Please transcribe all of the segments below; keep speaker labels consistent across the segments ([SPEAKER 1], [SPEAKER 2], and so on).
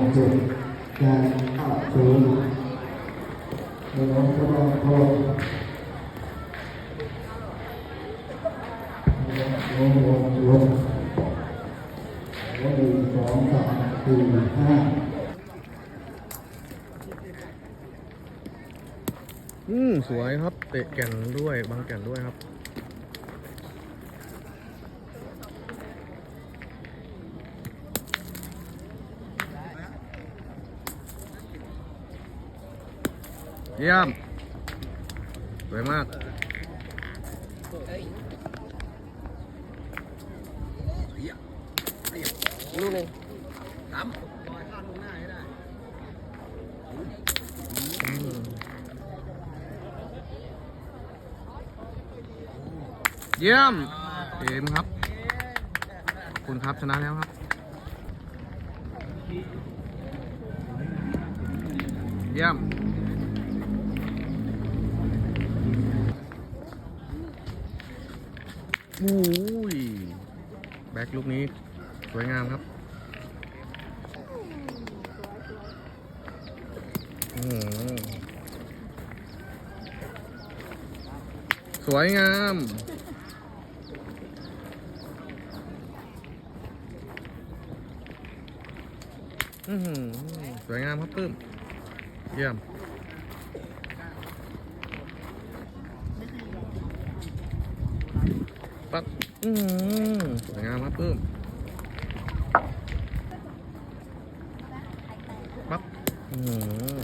[SPEAKER 1] กจุดการเข้าศูนน้องก็ต้องโทษลงลงลงลงหนึ่งสองสามสี่ห้า
[SPEAKER 2] อืม สวยครับ เตะแก่นด้วย บางแก่นด้วยครับ เยี่ยม สวยมาก
[SPEAKER 3] ลูกหนึ่ง
[SPEAKER 2] อืมเยี่ยมเกมครับขอบคุณครับชนะแล้วครับ เยี่ยม โอ้ยแบ็คลูกนี้ สวยงามครับสวยงามสวยงามครับปื้ม เยี่ยม ปั๊บอือหือสวยงามครับปื้มปั๊บอือหือ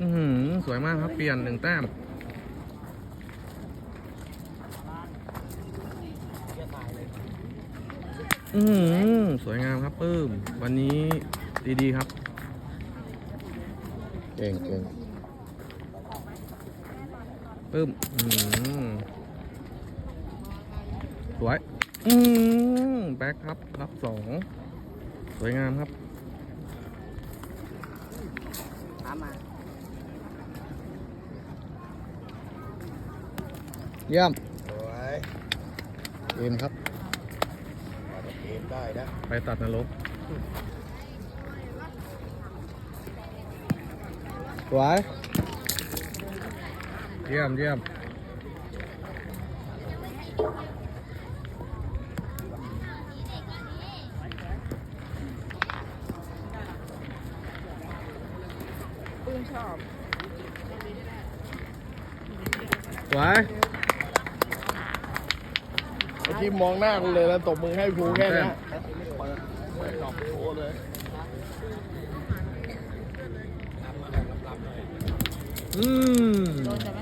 [SPEAKER 2] อือหือสวยมากครับเปลี่ยนหนึ่งแต้มอืมสวยงามครับปื้ม วันนี้ดี ๆ ครับ
[SPEAKER 3] เก่งเก่ง
[SPEAKER 2] ปื้มอืมสวย อืมแบ็คครับ รับสอง สวยงามครับ
[SPEAKER 3] ตามมา
[SPEAKER 2] เยี่ยม
[SPEAKER 3] สวย
[SPEAKER 2] เกมครับ
[SPEAKER 3] มาจากเกมได้นะ
[SPEAKER 2] ไปตัดนรกสวยเยี่ยมเยี่ยม
[SPEAKER 4] ปื้มชอบ
[SPEAKER 2] สวย
[SPEAKER 3] เมื่อกี้มองหน้ากูเลยแล้วตบมือให้ภูแค่นี้ยไ